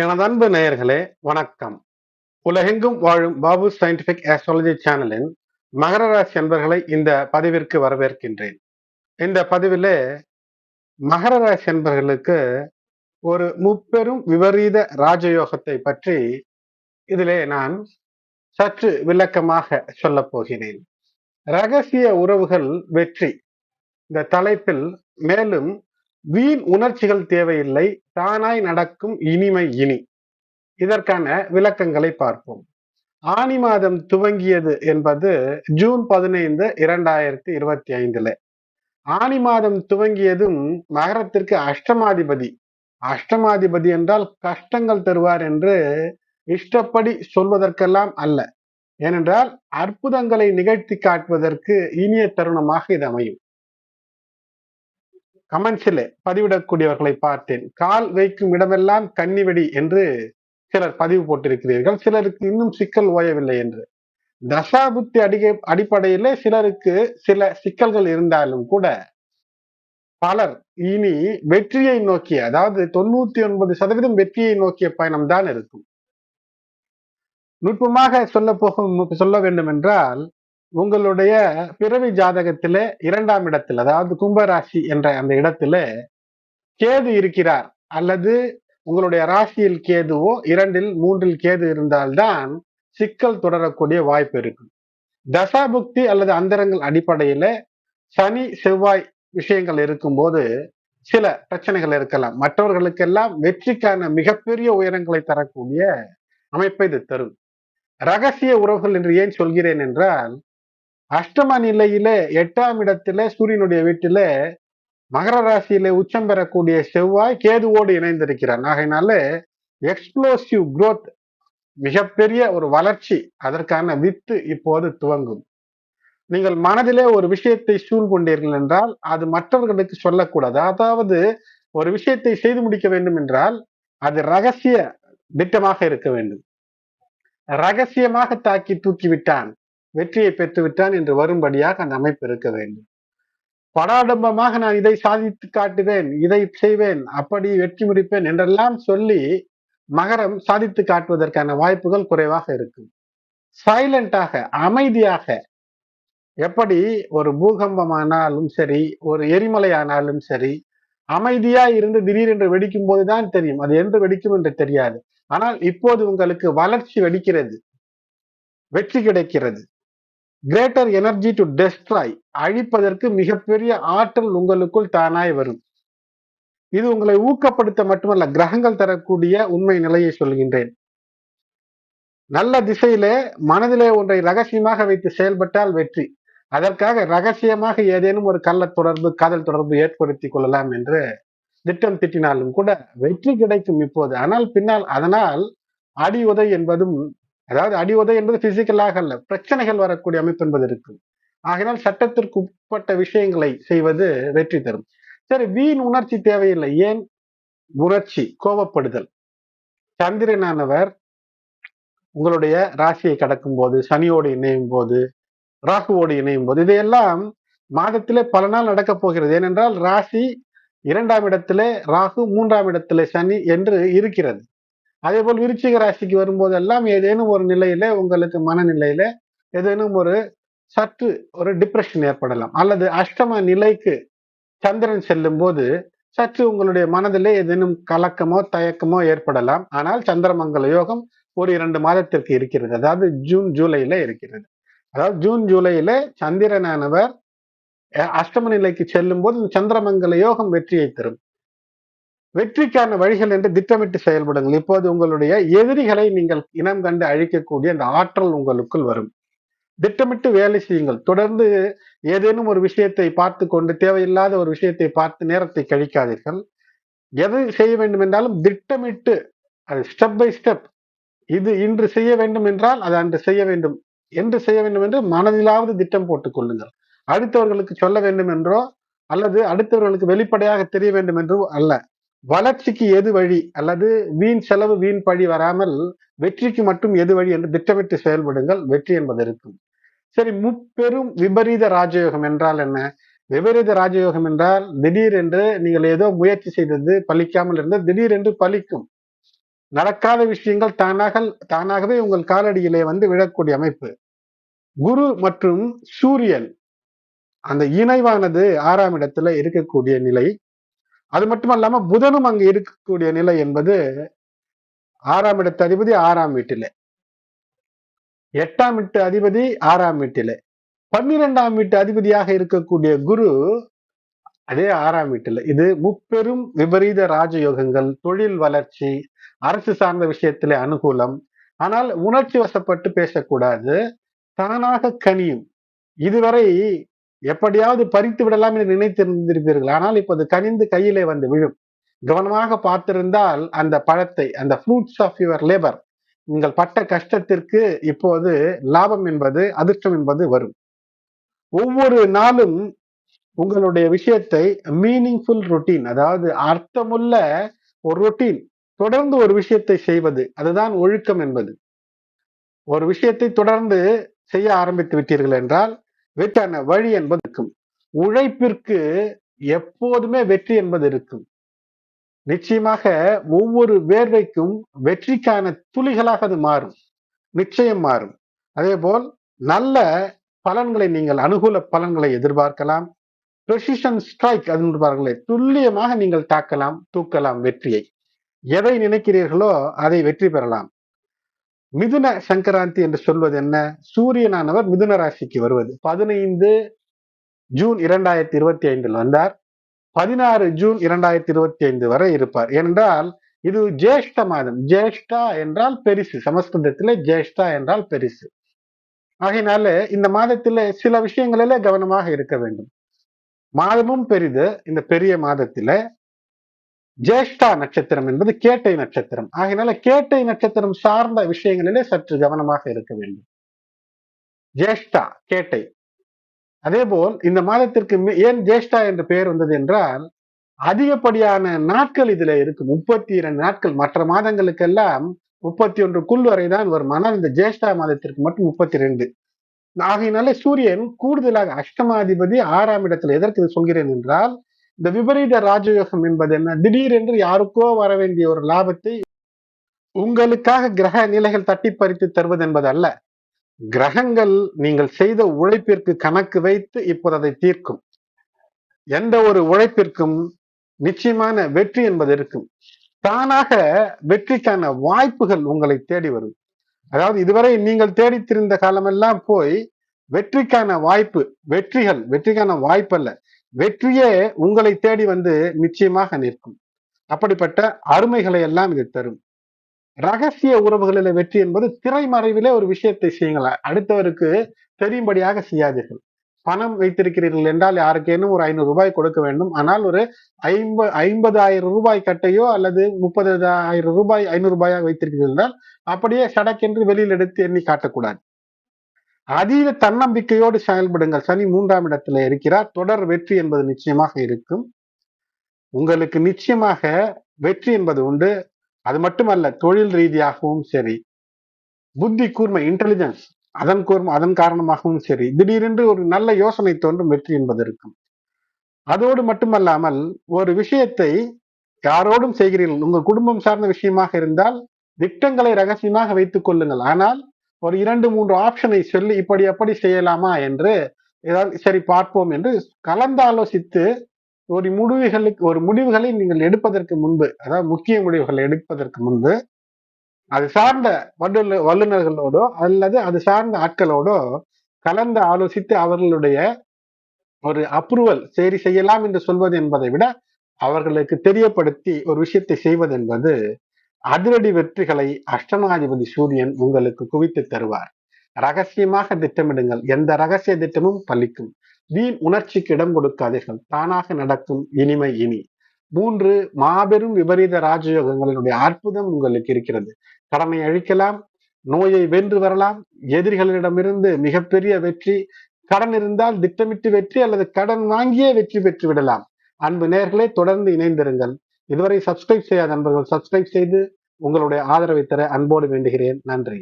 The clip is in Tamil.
எனது அன்பு நேயர்களே வணக்கம். உலகெங்கும் வாழும் பாபு சயின்டிபிக் ஆஸ்ட்ராலஜி சேனலின் மகர ராசி என்பர்களை இந்த பதிவிற்கு வரவேற்கின்றேன். இந்த பதிவிலே மகர ராசி என்பர்களுக்கு ஒரு முப்பெரும் விபரீத ராஜயோகத்தை பற்றி இதிலே நான் சற்று விளக்கமாக சொல்ல போகிறேன். ரகசிய உறவுகள் வெற்றி. இந்த தலைப்பில் மேலும் வீண் உணர்ச்சிகள் தேவையில்லை தானாய் நடக்கும் இனிமை இனி. இதற்கான விளக்கங்களை பார்ப்போம். ஆணி மாதம் துவங்கியது என்பது ஜூன் பதினைந்து இரண்டாயிரத்தி இருபத்தி ஐந்துல. ஆணி மாதம் துவங்கியதும் மகரத்திற்கு அஷ்டமாதிபதி. அஷ்டமாதிபதி என்றால் கஷ்டங்கள் தருவார் என்று இஷ்டப்படி சொல்வதற்கெல்லாம் அல்ல. ஏனென்றால் அற்புதங்களை நிகழ்த்தி காட்டுவதற்கு இனிய தருணமாக இது அமையும். கமெண்ட்ஸில் பதிவிடக்கூடியவர்களை பார்த்தேன். கால் வைக்கும் இடமெல்லாம் கன்னிவெடி என்று சிலர் பதிவு போட்டிருக்கிறீர்கள். சிலருக்கு இன்னும் சிக்கல் ஓயவில்லை என்று. தசாபுத்தி அடிக அடிப்படையிலே சிலருக்கு சில சிக்கல்கள் இருந்தாலும் கூட பலர் இனி வெற்றியை நோக்கிய அதாவது தொண்ணூத்தி ஒன்பது சதவீதம் வெற்றியை நோக்கிய பயணம் தான் இருக்கும். நுட்பமாக சொல்ல போகும் சொல்ல வேண்டும் என்றால் உங்களுடைய பிறவி ஜாதகத்திலே இரண்டாம் இடத்தில் அதாவது கும்பராசி என்ற அந்த இடத்துல கேது இருக்கிறார். அல்லது உங்களுடைய ராசியில் கேதுவோ இரண்டில் மூன்றில் கேது இருந்தால்தான் சிக்கல் தொடரக்கூடிய வாய்ப்பு இருக்கும் தசாபுக்தி அல்லது அந்தரங்கள் அடிப்படையில சனி செவ்வாய் விஷயங்கள் இருக்கும்போது சில பிரச்சனைகள் இருக்கலாம். மற்றவர்களுக்கெல்லாம் வெற்றிக்கான மிகப்பெரிய உயரங்களை தரக்கூடிய அமைப்பை இது தரும். ரகசிய உறவுகள் என்று ஏன் சொல்கிறேன் என்றால் அஷ்டம நிலையில எட்டாம் இடத்துல சூரியனுடைய வீட்டில மகர ராசியில உச்சம் பெறக்கூடிய செவ்வாய் கேதுவோடு இணைந்திருக்கிறார். ஆகையினால எக்ஸ்ப்ளோசிவ் குரோத் மிகப்பெரிய ஒரு வளர்ச்சி அதற்கான வித்து இப்போது துவங்கும். நீங்கள் மனதிலே ஒரு விஷயத்தை சூழ் கொண்டீர்கள் என்றால் அது மற்றவர்களுக்கு சொல்லக்கூடாது. அதாவது ஒரு விஷயத்தை செய்து முடிக்க வேண்டும் என்றால் அது ரகசிய திட்டமாக இருக்க வேண்டும். ரகசியமாக தாக்கி தூக்கிவிட்டான் வெற்றியை பெற்றுவிட்டான் என்று வரும்படியாக அந்த அமைப்பு இருக்க வேண்டும். படாடம்பமாக நான் இதை சாதித்து காட்டுவேன் இதை செய்வேன் அப்படி வெற்றி முடிப்பேன் என்றெல்லாம் சொல்லி மகரம் சாதித்து காட்டுவதற்கான வாய்ப்புகள் குறைவாக இருக்கும். சைலண்டாக அமைதியாக எப்படி ஒரு பூகம்பமானாலும் சரி ஒரு எரிமலை ஆனாலும் சரி அமைதியா இருந்து திடீரென்று வெடிக்கும் போதுதான் தெரியும். அது என்று வெடிக்கும் என்று தெரியாது. ஆனால் இப்போது உங்களுக்கு வளர்ச்சி வெடிக்கிறது. வெற்றி கிடைக்கிறது. கிரேட்டர் எனர்ஜி டு டெஸ்ட்ராய் அழிப்பதற்கு மிகப்பெரிய ஆற்றல் உங்களுக்குள் தானாய் வரும். இது உங்களை ஊக்கப்படுத்த மட்டுமல்ல கிரகங்கள் தரக்கூடிய உண்மை நிலையை சொல்கின்றேன். நல்ல திசையிலே மனதிலே ஒன்றை ரகசியமாக வைத்து செயல்பட்டால் வெற்றி. அதற்காக ரகசியமாக ஏதேனும் ஒரு கள்ள தொடர்பு காதல் தொடர்பு ஏற்படுத்திக் கொள்ளலாம் என்று திட்டம் திட்டினாலும் கூட வெற்றி கிடைக்கும் இப்போது. ஆனால் பின்னால் அதனால் அடி உதை என்பதும் அதாவது அடி உதை என்பது பிசிக்கலாக அல்ல பிரச்சனைகள் வரக்கூடிய அமைப்பு என்பது இருக்கு. ஆகினால் சட்டத்திற்கு உட்பட்ட விஷயங்களை செய்வது வெற்றி தரும். சரி வீண் உணர்ச்சி தேவையில்லை. ஏன்? உணர்ச்சி கோபப்படுதல். சந்திரனானவர் உங்களுடைய ராசியை கடக்கும் போது சனியோடு இணையும் போது ராகுவோடு இணையும் போது இதையெல்லாம் மாதத்திலே பல நாள் நடக்கப் போகிறது. ஏனென்றால் ராசி இரண்டாம் இடத்திலே ராகு மூன்றாம் இடத்திலே சனி என்று இருக்கிறது. அதே போல் விருச்சிக ராசிக்கு வரும்போதெல்லாம் ஏதேனும் ஒரு நிலையில உங்களுக்கு மனநிலையில ஏதேனும் ஒரு சற்று ஒரு டிப்ரெஷன் ஏற்படலாம். அல்லது அஷ்டம நிலைக்கு சந்திரன் செல்லும் போது சற்று உங்களுடைய மனதிலே ஏதேனும் கலக்கமோ தயக்கமோ ஏற்படலாம். ஆனால் சந்திரமங்கல யோகம் ஒரு இரண்டு மாதத்திற்கு இருக்கிறது. அதாவது ஜூன் ஜூலையில இருக்கிறது. அதாவது ஜூன் ஜூலையில சந்திரனானவர் அஷ்டம நிலைக்கு செல்லும் போது சந்திரமங்கல யோகம் வெற்றியை தரும். வெற்றிக்கான வழிகள் என்று திட்டமிட்டு செயல்படுங்கள். இப்போது உங்களுடைய எதிரிகளை நீங்கள் இனம் கண்டு அழிக்கக்கூடிய அந்த ஆற்றல் உங்களுக்குள் வரும். திட்டமிட்டு வேலை செய்யுங்கள். தொடர்ந்து ஏதேனும் ஒரு விஷயத்தை பார்த்து கொண்டு தேவையில்லாத ஒரு விஷயத்தை பார்த்து நேரத்தை கழிக்காதீர்கள். எதை செய்ய வேண்டும் என்றாலும் திட்டமிட்டு அது ஸ்டெப் பை ஸ்டெப் இது இன்று செய்ய வேண்டும் என்றால் அது அன்று செய்ய வேண்டும். என்று செய்ய வேண்டும் என்று மனதிலாவது திட்டம் போட்டுக் கொள்ளுங்கள். அடுத்தவர்களுக்கு சொல்ல வேண்டும் என்றோ அல்லது அடுத்தவர்களுக்கு வெளிப்படையாக தெரிய வேண்டும் என்றோ அல்ல. வளர்ச்சிக்கு எது வழி அல்லது வீண் செலவு வீண் பழி வராமல் வெற்றிக்கு மட்டும் எது வழி என்று திட்டமிட்டு செயல்படுங்கள். வெற்றி என்பது இருக்கும். சரி முப்பெரும் விபரீத ராஜயோகம் என்றால் என்ன? விபரீத ராஜயோகம் என்றால் திடீரென்று நீங்கள் ஏதோ முயற்சி செய்தது பலிக்காமல் இருந்தால் திடீரென்று பலிக்கும். நடக்காத விஷயங்கள் தானாக தானாகவே உங்கள் காலடியிலே வந்து விழக்கூடிய அமைப்பு. குரு மற்றும் சூரியன். அந்த இணைவானது ஆறாம் இடத்துல இருக்கக்கூடிய நிலை. அது மட்டுமல்லாம புதனும் அங்கு இருக்கக்கூடிய நிலை என்பது ஆறாம் இடத்து அதிபதி ஆறாம் வீட்டிலே. எட்டாம் வீட்டு அதிபதி ஆறாம் வீட்டிலே. பன்னிரெண்டாம் வீட்டு அதிபதியாக இருக்கக்கூடிய குரு அதே ஆறாம் வீட்டில். இது முப்பெரும் விபரீத ராஜயோகங்கள் தொழில் வளர்ச்சி அரசு சார்ந்த விஷயத்திலே அனுகூலம். ஆனால் உணர்ச்சி வசப்பட்டு பேசக்கூடாது. தானாக கனியும். இதுவரை எப்படியாவது பறித்து விடலாம் என்று நினைத்திருந்திருப்பீர்கள். ஆனால் இப்போது கனிந்து கையிலே வந்து விழும். கவனமாக பார்த்திருந்தால் அந்த பழத்தை அந்த ஃப்ரூட்ஸ் ஆஃப் யுவர் லேபர் நீங்கள் பட்ட கஷ்டத்திற்கு இப்போது லாபம் என்பது அதிர்ஷ்டம் என்பது வரும். ஒவ்வொரு நாளும் உங்களுடைய விஷயத்தை மீனிங்ஃபுல் ரொட்டீன் அதாவது அர்த்தமுள்ள ஒரு ரொட்டீன் தொடர்ந்து ஒரு விஷயத்தை செய்வது அதுதான் ஒழுக்கம் என்பது. ஒரு விஷயத்தை தொடர்ந்து செய்ய ஆரம்பித்து விட்டீர்கள் என்றால் வெற்றான வழி என்பது இருக்கும். உழைப்பிற்கு எப்போதுமே வெற்றி என்பது இருக்கும். நிச்சயமாக ஒவ்வொரு வேர்வைக்கும் வெற்றிக்கான துளிகளாக அது மாறும். நிச்சயம் மாறும். அதே போல் நல்ல பலன்களை நீங்கள் அனுகூல பலன்களை எதிர்பார்க்கலாம். ப்ரெசிஷன் ஸ்ட்ரைக் என்பார்களே துல்லியமாக நீங்கள் தாக்கலாம் தூக்கலாம் வெற்றியை. எதை நினைக்கிறீர்களோ அதை வெற்றி பெறலாம். மிதுன சங்கராந்தி என்று சொல்வது என்ன? சூரியனானவர் மிதுன ராசிக்கு வருவது. பதினைந்து ஜூன் இரண்டாயிரத்தி இருபத்தி ஐந்தில் வந்தார். பதினாறு ஜூன் இரண்டாயிரத்தி இருபத்தி ஐந்து வரை இருப்பார். என்றால் இது ஜேஷ்ட மாதம். ஜேஷ்டா என்றால் பெரிசு. சமஸ்கிருதத்திலே ஜேஷ்டா என்றால் பெரிசு. ஆகையினால இந்த மாதத்திலே சில விஷயங்களிலே கவனமாக இருக்க வேண்டும். மாதமும் பெரிது. இந்த பெரிய மாதத்தில ஜேஷ்டா நட்சத்திரம் என்பது கேட்டை நட்சத்திரம். ஆகினால கேட்டை நட்சத்திரம் சார்ந்த விஷயங்களிலே சற்று கவனமாக இருக்க வேண்டும். ஜேஷ்டா கேட்டை. அதே போல் இந்த மாதத்திற்கு ஏன் ஜேஷ்டா என்று பெயர் வந்தது என்றால் அதிகப்படியான நாட்கள் இதுல இருக்கு முப்பத்தி இரண்டு நாட்கள். மற்ற மாதங்களுக்கெல்லாம் முப்பத்தி ஒன்றுக்குள் வரைதான் வரும். ஆனால் இந்த ஜேஷ்டா மாதத்திற்கு மட்டும் முப்பத்தி ரெண்டு ஆகையினால சூரியன் கூடுதலாக அஷ்டமாதிபதி ஆறாம் இடத்துல. எதற்கு சொல்கிறேன் என்றால் இந்த விபரீத ராஜயோகம் என்பது என்ன? திடீரென்று யாருக்கோ வர வேண்டிய ஒரு லாபத்தை உங்களுக்காக கிரக நிலைகள் தட்டி பறித்து தருவது என்பது அல்ல. கிரகங்கள் நீங்கள் செய்த உழைப்பிற்கு கணக்கு வைத்து இப்போது அதை தீர்க்கும். எந்த ஒரு உழைப்பிற்கும் நிச்சயமான வெற்றி என்பது இருக்கும். தானாக வெற்றிக்கான வாய்ப்புகள் உங்களை தேடி வரும். அதாவது இதுவரை நீங்கள் தேடித்திருந்த காலமெல்லாம் போய் வெற்றிக்கான வாய்ப்பு வெற்றிகள் வெற்றிக்கான வாய்ப்பு அல்ல வெற்றியே உங்களை தேடி வந்து நிச்சயமாக நிற்கும். அப்படிப்பட்ட அருமைகளை எல்லாம் இது தரும். ரகசிய உறவுகளில வெற்றி என்பது திரைமறைவிலே ஒரு விஷயத்தை செய்யுங்கள். அடுத்தவருக்கு தெரியும்படியாக செய்யாதீர்கள். பணம் வைத்திருக்கிறீர்கள் என்றால் யாருக்கேனும் ஒரு ஐநூறு ரூபாய் கொடுக்க வேண்டும். ஆனால் ஒரு ஐம்ப ஐம்பதாயிரம் ரூபாய் கட்டையோ அல்லது முப்பது ஆயிரம் ரூபாய் ஐநூறு ரூபாயாக வைத்திருக்கிறீர்கள் என்றால் அப்படியே சடக்கென்று வெளியில் எடுத்து எண்ணி காட்டக்கூடாது. அதீத தன்னம்பிக்கையோடு செயல்படுங்கள். சனி மூன்றாம் இடத்துல இருக்கிறார். தொடர் வெற்றி என்பது நிச்சயமாக இருக்கும். உங்களுக்கு நிச்சயமாக வெற்றி என்பது உண்டு. அது மட்டுமல்ல தொழில் ரீதியாகவும் சரி புத்தி கூர்மை இன்டெலிஜென்ஸ் அதன் கூர்மை அதன் காரணமாகவும் சரி திடீரென்று ஒரு நல்ல யோசனை தோன்றும் வெற்றி என்பது இருக்கும். அதோடு மட்டுமல்லாமல் ஒரு விஷயத்தை யாரோடும் செய்கிறீர்கள் உங்கள் குடும்பம் சார்ந்த விஷயமாக இருந்தால் திட்டங்களை ரகசியமாக வைத்துக் கொள்ளுங்கள். ஆனால் ஒரு இரண்டு மூன்று ஆப்ஷனை சொல்லி இப்படி எப்படி செய்யலாமா என்று ஏதாவது சரி பார்ப்போம் என்று கலந்தாலோசித்து ஒரு முடிவுகளுக்கு ஒரு முடிவுகளை நீங்கள் எடுப்பதற்கு முன்பு அதாவது முக்கிய முடிவுகளை எடுப்பதற்கு முன்பு அது சார்ந்த வல்லுந வல்லுநர்களோடோ அல்லது அது சார்ந்த ஆட்களோடோ கலந்து ஆலோசித்து அவர்களுடைய ஒரு அப்ரூவல் சரி செய்யலாம் என்று சொல்வது என்பதை விட அவர்களுக்கு தெரியப்படுத்தி ஒரு விஷயத்தை செய்வது என்பது அதிரடி வெற்றிகளை அஷ்டமாதிபதி சூரியன் உங்களுக்கு குவித்து தருவார். ரகசியமாக திட்டமிடுங்கள். எந்த ரகசிய திட்டமும் பலிக்கும். வீண் உணர்ச்சிக்கு இடம் கொடுக்காதீர்கள். தானாக நடக்கும் இனிமை இனி. மூன்று மாபெரும் விபரீத ராஜயோகங்களினுடைய அற்புதம் உங்களுக்கு இருக்கிறது. கடமை அழிக்கலாம். நோயை வென்று வரலாம். எதிரிகளிடமிருந்து மிகப்பெரிய வெற்றி. கடன் இருந்தால் திட்டமிட்டு வெற்றி அல்லது கடன் வாங்கியே வெற்றி பெற்று விடலாம் அன்பு நேர்களே தொடர்ந்து இணைந்திருங்கள். இதுவரை சப்ஸ்கிரைப் செய்யாத நண்பர்கள் சப்ஸ்கிரைப் செய்து உங்களுடைய ஆதரவை தர அன்போடு வேண்டுகிறேன். நன்றி.